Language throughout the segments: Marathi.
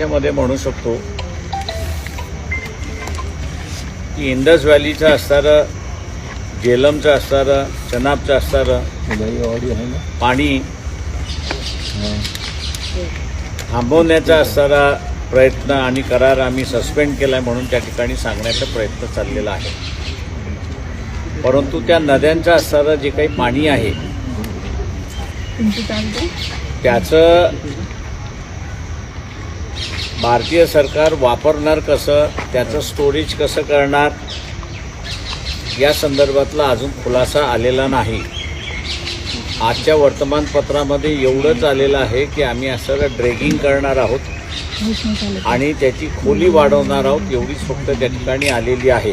मध्ये म्हणू शकतो की इंडस व्हॅलीचं असणारं झेलमचं असणारं चनाबचं असणारं ऑडिओ आहे ना? पाणी थांबवण्याचा असणारा प्रयत्न आणि करार आम्ही सस्पेंड केला म्हणून त्या ठिकाणी सांगण्याचा प्रयत्न चाललेला आहे. परंतु त्या नद्यांचं असणारं जे काही पाणी आहे त्याचं भारतीय सरकार वापरणार कसं त्याचं स्टोरेज कसं करणार या संदर्भातला अजून खुलासा आलेला नाही. आजच्या वर्तमानपत्रामध्ये एवढंच आलेलं आहे की आम्ही असं ड्रेगिंग करणार आहोत आणि त्याची खोली वाढवणार आहोत एवढीच फक्त त्या ठिकाणी आलेली आहे.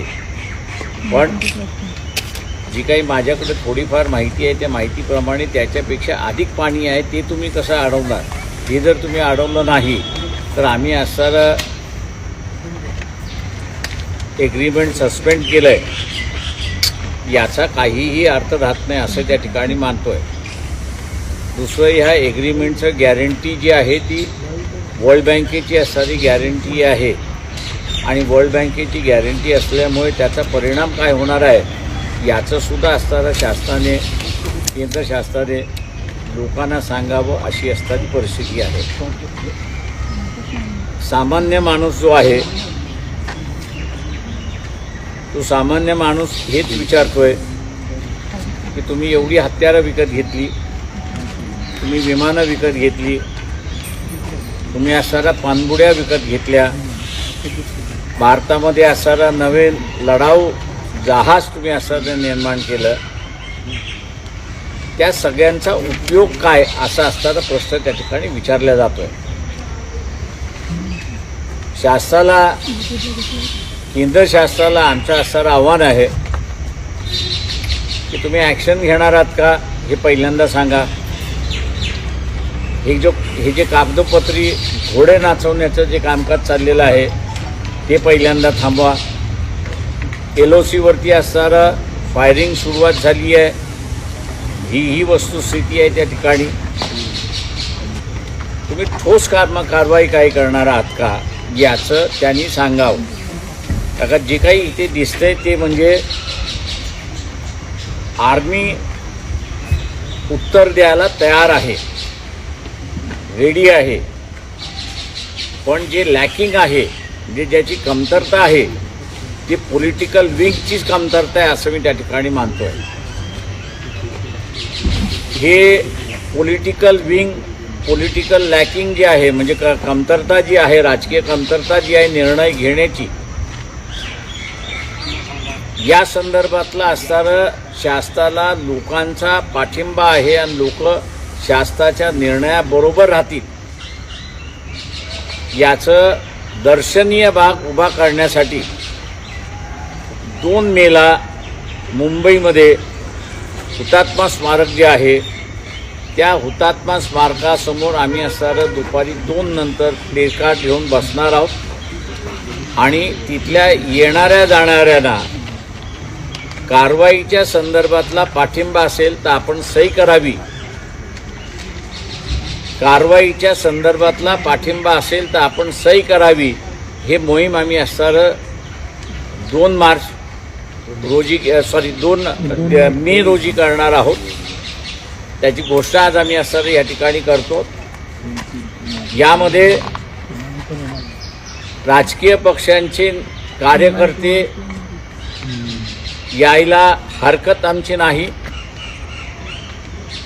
पण जी काही माझ्याकडे थोडीफार माहिती आहे त्या माहितीप्रमाणे त्याच्यापेक्षा अधिक पाणी आहे ते तुम्ही कसं अडवणार? हे जर तुम्ही अडवलं नाही तर आम्ही असणारं एग्रीमेंट सस्पेंड केलं आहे याचा काहीही अर्थ राहत नाही असं त्या ठिकाणी मानतोय. दुसरं ह्या एग्रीमेंटचं गॅरंटी जी आहे ती वर्ल्ड बँकेची असणारी गॅरंटी आहे. आणि वर्ल्ड बँकेची गॅरंटी असल्यामुळे त्याचा परिणाम काय होणार आहे याचंसुद्धा असणारा असणारं शासनाने केंद्र शासनाने लोकांना सांगावं अशी असणारी परिस्थिती आहे. सामान्य माणूस जो आहे तो सामान्य माणूस हेच विचारतोय की तुम्ही एवढी हत्यारं विकत घेतली तुम्ही विमानं विकत घेतली तुम्ही असणाऱ्या पाणबुड्या विकत घेतल्या भारतामध्ये असणारा नवे लढाऊ जहाज तुम्ही असणारं निर्माण केलं त्या सगळ्यांचा उपयोग काय असा असणारा प्रश्न त्या ठिकाणी विचारला जातोय. शासनाला केंद्र शासनाला आमचं असणारं आव्हान आहे की तुम्ही ॲक्शन घेणार आहात का हे पहिल्यांदा सांगा. हे जो हे जे कागदोपत्री घोडे नाचवण्याचं जे कामकाज चाललेलं आहे ते पहिल्यांदा थांबवा. एल ओ सीवरती असणारं फायरिंग सुरुवात झाली आहे. ही ही वस्तुस्थिती आहे त्या ठिकाणी. तुम्ही ठोस काम कारवाई काही करणार आहात का? याचं त्यांनी सांगावं. कारण जे काही इथे दिसतंय ते म्हणजे आर्मी उत्तर द्यायला तयार आहे. रेडी आहे. पण जे लॅकिंग आहे जे ज्याची कमतरता आहे ती पॉलिटिकल विंगचीच कमतरता आहे असं मी त्या ठिकाणी मानतोय. हे पॉलिटिकल विंग पॉलिटिकल लॅकिंग जी आहे म्हणजे क कमतरता जी आहे राजकीय कमतरता जी आहे निर्णय घेण्याची या संदर्भातला असणारं शासनाला लोकांचा पाठिंबा आहे आणि लोक शासनाच्या निर्णयाबरोबर राहतील याचं दर्शनीय भाग उभा करण्यासाठी दोन मेला मुंबईमध्ये हुतात्मा स्मारक जे आहे त्या हुतात्मा स्मारकासमोर आम्ही असणारं दुपारी दोन नंतर प्लेकार्ड घेऊन बसणार आहोत. आणि तिथल्या येणाऱ्या जाणाऱ्यांना कारवाईच्या संदर्भातला पाठिंबा असेल तर आपण सही करावी. कारवाईच्या संदर्भातला पाठिंबा असेल तर आपण सही करावी. हे मोहीम आम्ही असणारं दोन मार्च रोजी सॉरी दोन मे रोजी करणार आहोत. त्याची गोष्ट आज आम्ही असणारं या ठिकाणी करतो. यामध्ये राजकीय पक्षांचे कार्यकर्ते यायला हरकत आमची नाही.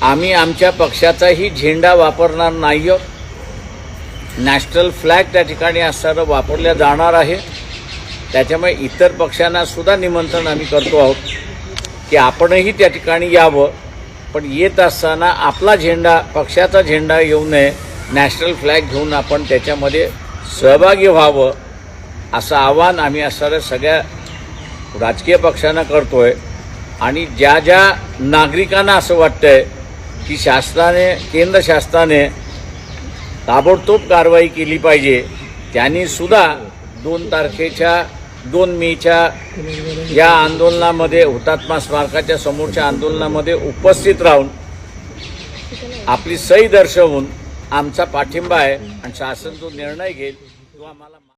आम्ही आमच्या पक्षाचाही झेंडा वापरणार नाही आहोत नॅशनल फ्लॅग त्या ठिकाणी असणारं वापरल्या जाणार आहे. त्याच्यामुळे इतर पक्षांनासुद्धा निमंत्रण आम्ही करतो आहोत की आपणही त्या ठिकाणी यावं. पण येत असताना आपला झेंडा पक्षाचा झेंडा येऊ नये नॅशनल फ्लॅग घेऊन आपण त्याच्यामध्ये सहभागी व्हावं असं आव्हान आम्ही असणाऱ्या सगळ्या राजकीय पक्षांना करतोय. आणि ज्या ज्या नागरिकांना असं वाटतंय की शासनाने केंद्र शासनाने ताबडतोब कारवाई केली पाहिजे त्यांनी सुद्धा दोन तारखेच्या दोन मेच्या या आंदोलनामध्ये हुतात्मा स्मारकाच्या समोरच्या आंदोलनामध्ये उपस्थित राहून आपली सही दर्शवून आमचा पाठिंबा आहे आणि शासन जो निर्णय घेईल तो आम्हाला